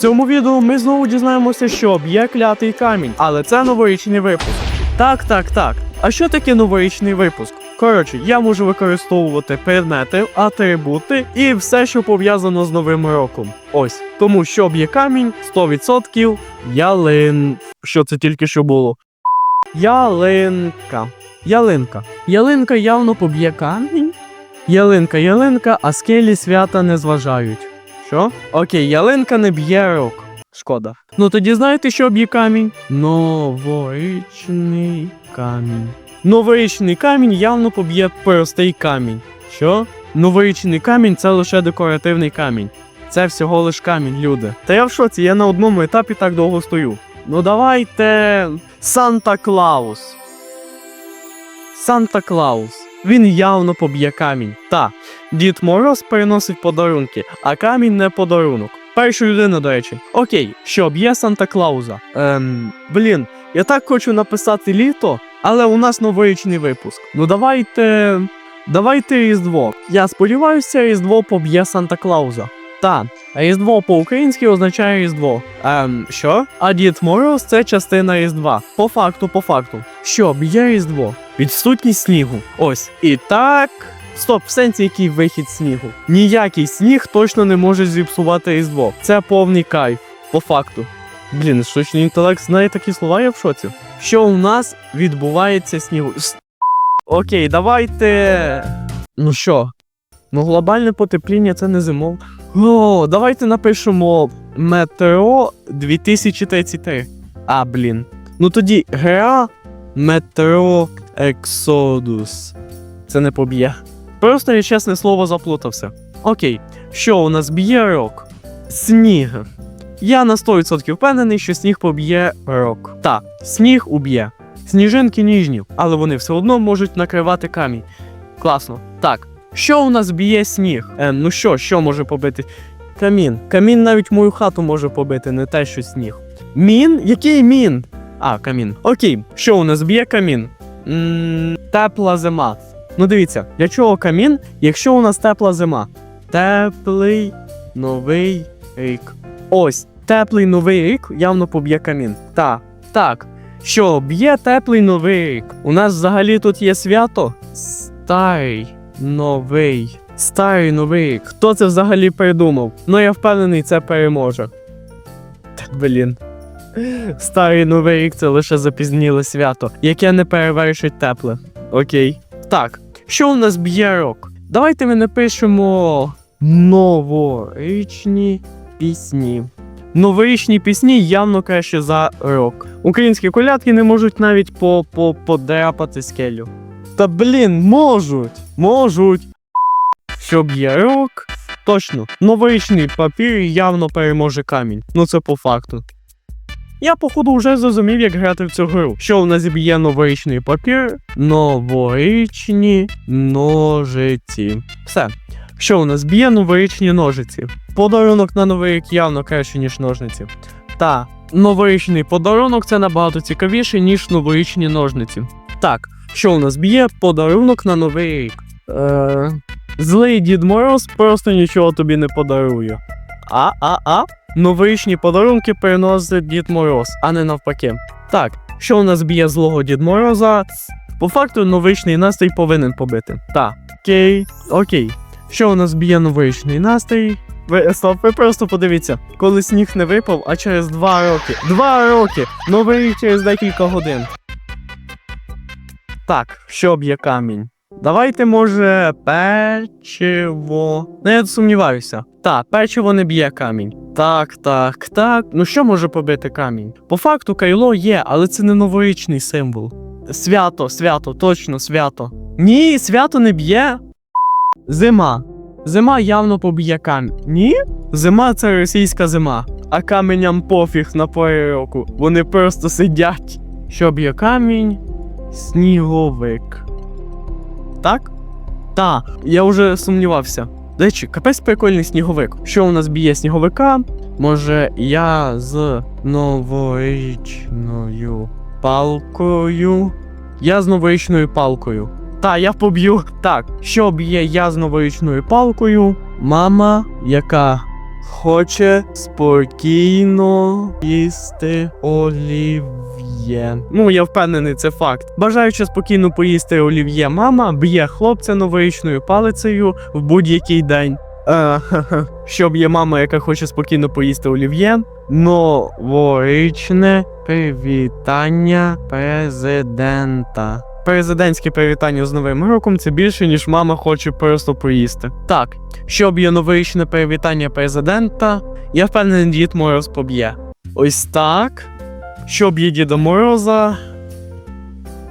Цьому відео ми знову дізнаємося, що б'є клятий камінь, але це новорічний випуск. Так, так, так. А що таке новорічний випуск? Коротше, я можу використовувати предмети, атрибути і все, що пов'язано з новим роком. Ось. Тому що б'є камінь 100% ялин. Що це тільки що було? Ялинка. Ялинка. Ялинка явно поб'є камінь. Ялинка, ялинка, а скелі свята не зважають. Що? Окей, ялинка не б'є рок. Шкода. Ну тоді знаєте, що б'є камінь? Новорічний камінь. Новорічний камінь явно поб'є простий камінь. Що? Новорічний камінь це лише декоративний камінь. Це всього лиш камінь, люди. Та я в шоці, я на одному етапі так довго стою. Ну давайте. Санта Клаус. Санта Клаус. Він явно поб'є камінь. Та, Дід Мороз переносить подарунки, а камінь не подарунок. Перша людина, до речі. Окей, що б'є Санта Клауза? Ем, блін, я так хочу написати літо, але у нас новорічний випуск. Ну давайте. Давайте Різдво. Я сподіваюся, Різдво поб'є Санта Клауза. Та, Різдво по-українськи означає Різдво. Ем, що? А Дід Мороз це частина Різдва. По факту, по факту. Що, б'є Різдво? Відсутність снігу. Ось. І так. Стоп, в сенсі який вихід снігу. Ніякий сніг точно не може зіпсувати Різдво. Це повний кайф, по факту. Блін, штучний інтелект знає такі слова, я в шоці. Що у нас відбувається снігу? С- Окей, давайте. Ну що? Ну, глобальне потепління це не зимов. О, давайте напишемо метро 2033. А, блін. Ну тоді гра Метро Ексодус. Це не поб'є. Просто я чесне слово заплутався. Окей, що у нас б'є рок? Сніг. Я на 100% впевнений, що сніг поб'є рок. Так, сніг уб'є. Сніжинки ніжні, але вони все одно можуть накривати камінь. Класно. Так, що у нас б'є сніг? Ем, ну що, що може побити? Камін. Камін навіть мою хату може побити, не те, що сніг. Мін? Який мін? А, камін. Окей, що у нас б'є камін? м тепла зима. Ну дивіться, для чого камін, якщо у нас тепла зима? Теплий новий рік. Ось, теплий новий рік явно поб'є камін. Так, так. Що, б'є теплий новий рік? У нас взагалі тут є свято? Старий новий. Старий новий. Хто це взагалі придумав? Ну я впевнений, це переможе. Та, Блін. Старий новий рік це лише запізніле свято, яке не перевершить тепле. Окей. Так, що у нас б'є рок? Давайте ми напишемо новорічні пісні. Новорічні пісні явно краще за рок. Українські колядки не можуть навіть по, по, подряпати скелю. Та блін, можуть! Можуть. Що б'є рок? Точно, новорічний папір явно переможе камінь. Ну це по факту. Я, походу, вже зрозумів, як грати в цю гру. Що у нас б'є новорічний папір? Новорічні ножиці. Все. Що у нас б'є новорічні ножиці? Подарунок на новий рік явно краще, ніж ножниці. Та, новорічний подарунок це набагато цікавіше, ніж новорічні ножниці. Так, що у нас б'є? Подарунок на новий рік. Е, злий Дід Мороз просто нічого тобі не подарує. А-а-а? Новорічні подарунки приносить Дід Мороз, а не навпаки. Так, що у нас б'є злого Дід Мороза? По факту новорічний настрій повинен побити. Так, окей, окей. Що у нас б'є новорічний настрій? Ви, ви просто подивіться, коли сніг не випав, а через два роки. Два роки! Новий рік через декілька годин. Так, що б'є камінь? Давайте, може, печиво. Ну, я сумніваюся. Так, печиво не б'є камінь. Так, так, так. Ну що може побити камінь? По факту кайло є, але це не новорічний символ. Свято, свято, точно свято. Ні, свято не б'є. Зима. Зима явно поб'є камінь. Ні? Зима це російська зима. А каменям пофіг на порі року. Вони просто сидять. Що б'є камінь? Сніговик. Так? Та, я вже сумнівався. До речі, капець прикольний сніговик. Що у нас б'є сніговика? Може, я з новорічною палкою. Я з новорічною палкою. Та, я поб'ю. Так, що б'є я з новорічною палкою? Мама, яка хоче спокійно їсти олів'є. Ну, я впевнений, це факт. Бажаючи спокійно поїсти олів'є, мама б'є хлопця новорічною палицею в будь-який день. Е, хе-хе. Що б'є мама, яка хоче спокійно поїсти олів'є. Новорічне привітання президента. Президентське привітання з Новим роком це більше, ніж мама хоче просто поїсти. Так, щоб є новорічне привітання президента, я впевнений, Дід Мороз поб'є. Ось так. Щоб є Діда Мороза.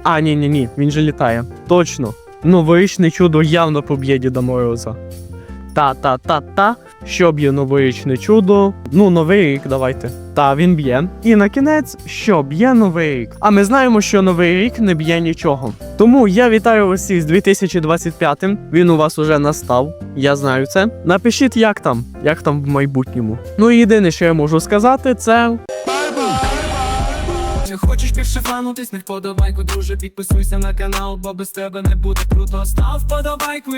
А, ні, ні, ні, він же літає. Точно. Новорічне чудо явно поб'є Діда Мороза. Та-та-та-та. Щоб є новорічне чудо. Ну, новий рік, давайте. Та він б'є. І на кінець, що б'є новий рік. А ми знаємо, що новий рік не б'є нічого. Тому я вітаю вас всіх з 2025 Він у вас уже настав. Я знаю це. Напишіть, як там, як там в майбутньому. Ну і єдине, що я можу сказати, це хочеш більше фанутись, не вподобайку, друже, підписуйся на канал, бо без тебе не буде круто. Став вподобайку